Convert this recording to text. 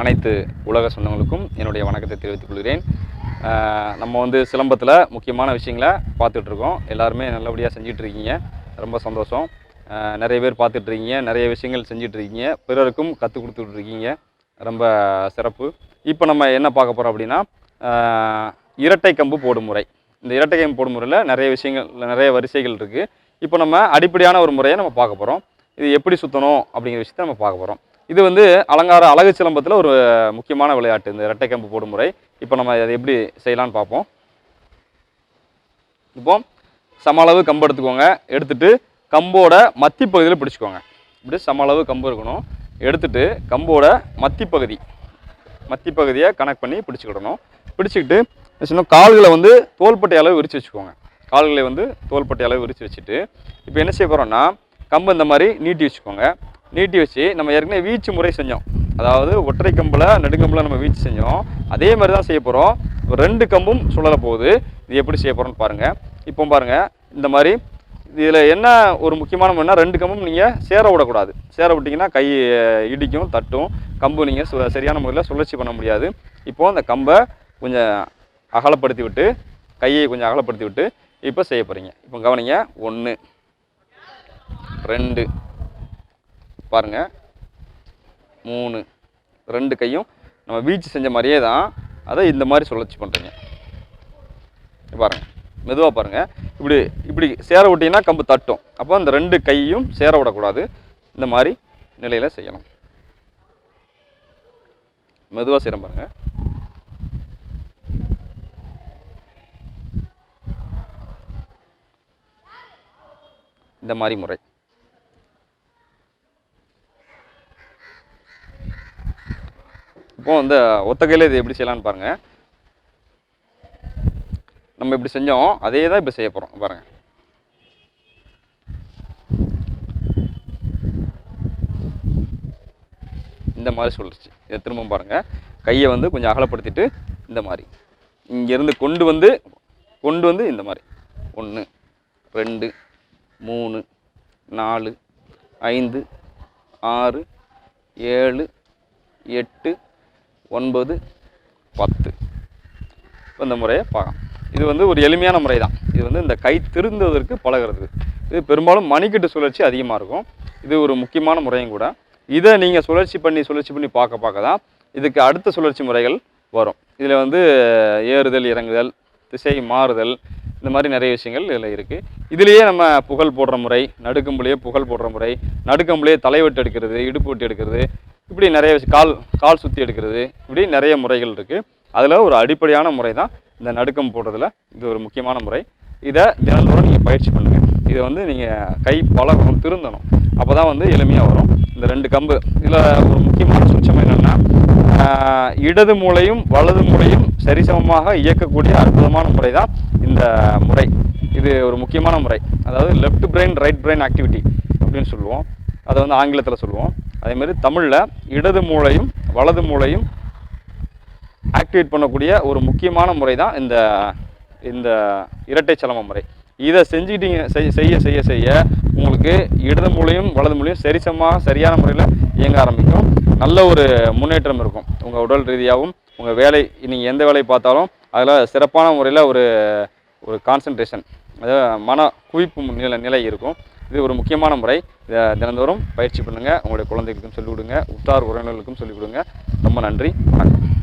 அனைத்து உலக சொந்தங்களுக்கும் என்னுடைய வணக்கத்தை தெரிவித்துக் கொள்கிறேன். நம்ம வந்து சிலம்பத்தில் முக்கியமான விஷயங்களை பார்த்துட்ருக்கோம். எல்லாருமே நல்லபடியாக செஞ்சிகிட்ருக்கீங்க ரொம்ப சந்தோஷம். நிறைய பேர் பார்த்துட்ருக்கீங்க. நிறைய விஷயங்கள் செஞ்சிகிட்ருக்கீங்க பிறருக்கும் கற்றுக் கொடுத்துட்ருக்கீங்க. ரொம்ப சிறப்பு. இப்போ நம்ம என்ன பார்க்க போகிறோம் அப்படின்னா இரட்டை கம்பு போடும் முறை இந்த இரட்டை கம்பு போடும் முறையில் நிறைய விஷயங்கள் நிறைய வரிசைகள் இருக்குது இப்போ நம்ம அடிப்படையான ஒரு முறையை நம்ம பார்க்க போகிறோம் இது எப்படி சுற்றணும் அப்படிங்கிற விஷயத்தை நம்ம பார்க்க போகிறோம் இது வந்து அலங்கார அழகு சிலம்பத்தில் ஒரு முக்கியமான விளையாட்டு இந்த இரட்டை கம்பு போடும் முறை இப்போ நம்ம அதை எப்படி செய்யலாம்னு பார்ப்போம். இப்போ சம அளவு கம்பு எடுத்துக்கோங்க. எடுத்துட்டு கம்போட மத்தி பகுதியில் பிடிச்சிக்கோங்க. இப்படி சம அளவு கம்பு இருக்கணும். எடுத்துட்டு கம்போட மத்தி பகுதி மத்தி பகுதியை கனெக்ட் பண்ணி பிடிச்சிக்கிடணும். பிடிச்சிக்கிட்டு சின்ன கால்களை வந்து தோள்பட்டை அளவு விரித்து வச்சுக்கோங்க. கால்களை வந்து தோள்பட்டை அளவு விரித்து வச்சுட்டு இப்போ என்ன செய்ய போகிறோம்னா கம்பு இந்த மாதிரி நீட்டி வச்சுக்கோங்க. நீட்டி வச்சு நம்ம ஏற்கனவே வீச்சு முறை செஞ்சோம். அதாவது ஒற்றை கம்பில் நெடுங்கம்பில் நம்ம வீச்சு செஞ்சோம். அதே மாதிரி தான் செய்ய போகிறோம் ரெண்டு கம்பும் சுழல போகுது. இது எப்படி செய்ய போகிறோம்னு பாருங்கள் இப்போ பாருங்கள் இந்த மாதிரி இதில் என்ன ஒரு முக்கியமான முறைனா ரெண்டு கம்பும் நீங்கள் சேர விடக்கூடாது. சேர விட்டிங்கன்னா கை இடிக்கும் தட்டும். கம்பு நீங்கள் சு சரியான முறையில் சுழற்சி பண்ண முடியாது. இப்போது அந்த கம்பை கொஞ்சம் அகலப்படுத்தி விட்டு கையை கொஞ்சம் அகலப்படுத்தி விட்டு இப்போ செய்ய போகிறீங்க இப்போ கவனிங்க. ஒன்று ரெண்டு பாருங்க. மூணு ரெண்டு கையும் நம்ம வீச்சு செஞ்ச மாதிரியே தான். அதை இந்த மாதிரி சுழற்சி பண்ணுறீங்க பாருங்கள் மெதுவாக பாருங்கள் இப்படி இப்படி சேர விட்டிங்கன்னா கம்பு தட்டும். அப்போ இந்த ரெண்டு கையும் சேர விடக்கூடாது. இந்த மாதிரி நிலையில் செய்யணும் மெதுவாக செய்கிறேன் பாருங்கள் இந்த மாதிரி முறை. இப்போ இந்த ஒத்தகையில் இது எப்படி செய்யலான்னு பாருங்கள் நம்ம இப்படி செஞ்சோம் அதே தான் இப்போ செய்ய போகிறோம் பாருங்கள் இந்த மாதிரி சொல்லிச்சு. இதை திரும்ப பாருங்கள் கையை வந்து கொஞ்சம் அகலப்படுத்திட்டு இந்த மாதிரி. இங்கேருந்து கொண்டு வந்து கொண்டு வந்து இந்த மாதிரி. ஒன்று ரெண்டு மூணு நாலு ஐந்து ஆறு ஏழு எட்டு ஒன்பது பத்து. இந்த முறையை பார்க்கலாம் இது வந்து ஒரு எளிமையான முறை தான். இது வந்து இந்த கை திருந்ததற்கு பழகிறது இது பெரும்பாலும் மணிக்கட்டு சுழற்சி அதிகமாக இருக்கும். இது ஒரு முக்கியமான முறையும் கூட. இதை நீங்கள் சுழற்சி பண்ணி சுழற்சி பண்ணி பார்க்க பார்க்க தான் இதுக்கு அடுத்த சுழற்சி முறைகள் வரும். இதில் வந்து ஏறுதல் இறங்குதல் திசை மாறுதல் இந்த மாதிரி நிறைய விஷயங்கள் இதில் இருக்குது இதுலேயே நம்ம புகழ் போடுற முறை நடுக்கம்புலேயே புகழ் போடுற முறை நடுக்கம்புலேயே தலைவெட்டு எடுக்கிறது இடுப்பு வெட்டு எடுக்கிறது இப்படி நிறைய விஷயம் கால் கால் சுற்றி எடுக்கிறது இப்படி நிறைய முறைகள் இருக்குது அதில் ஒரு அடிப்படையான முறை தான் இந்த நடுக்கம் போடுறதுல இது ஒரு முக்கியமான முறை. இதை தினந்தோறும் நீங்கள் பயிற்சி பண்ணுங்கள் இதை வந்து நீங்கள் கை பழகணும் திருந்தணும். அப்போ தான் வந்து எளிமையாக வரும். இந்த ரெண்டு கம்பு இதில் ஒரு முக்கியமான சுட்சம் என்னென்னா இடது மூளையும் வலது மூளையும் சரிசமமாக இயக்கக்கூடிய அற்புதமான முறை தான் இந்த முறை. இது ஒரு முக்கியமான முறை. அதாவது left brain right brain activity அப்படின்னு சொல்லுவோம். அதை வந்து ஆங்கிலத்தில் சொல்லுவோம். அதேமாதிரி தமிழில் இடது மூளையும் வலது மூளையும் ஆக்டிவேட் பண்ணக்கூடிய ஒரு முக்கியமான முறை தான் இந்த இந்த இரட்டை சலம முறை. இதை செஞ்சுக்கிட்டீங்க செய்- செய்ய செய்ய செய்ய உங்களுக்கு இடது மூலையும் வலது மூலையும் சரிசமமாக சரியான முறையில் இயங்க ஆரம்பிக்கும். நல்ல ஒரு முன்னேற்றம் இருக்கும். உங்கள் உடல் ரீதியாகவும் உங்கள் வேலை நீங்கள் எந்த வேலையை பார்த்தாலும் அதில் சிறப்பான முறையில் ஒரு ஒரு கான்சன்ட்ரேஷன் அதாவது மன குவிப்பு நிலை நிலை இருக்கும். இது ஒரு முக்கியமான முறை. இதை தினந்தோறும் பயிற்சி பண்ணுங்கள் உங்களுடைய குழந்தைகளுக்கும் சொல்லிக் கொடுங்க. உற்றார் உறவினர்களுக்கும் சொல்லிக் கொடுங்க. ரொம்ப நன்றி. வணக்கம்.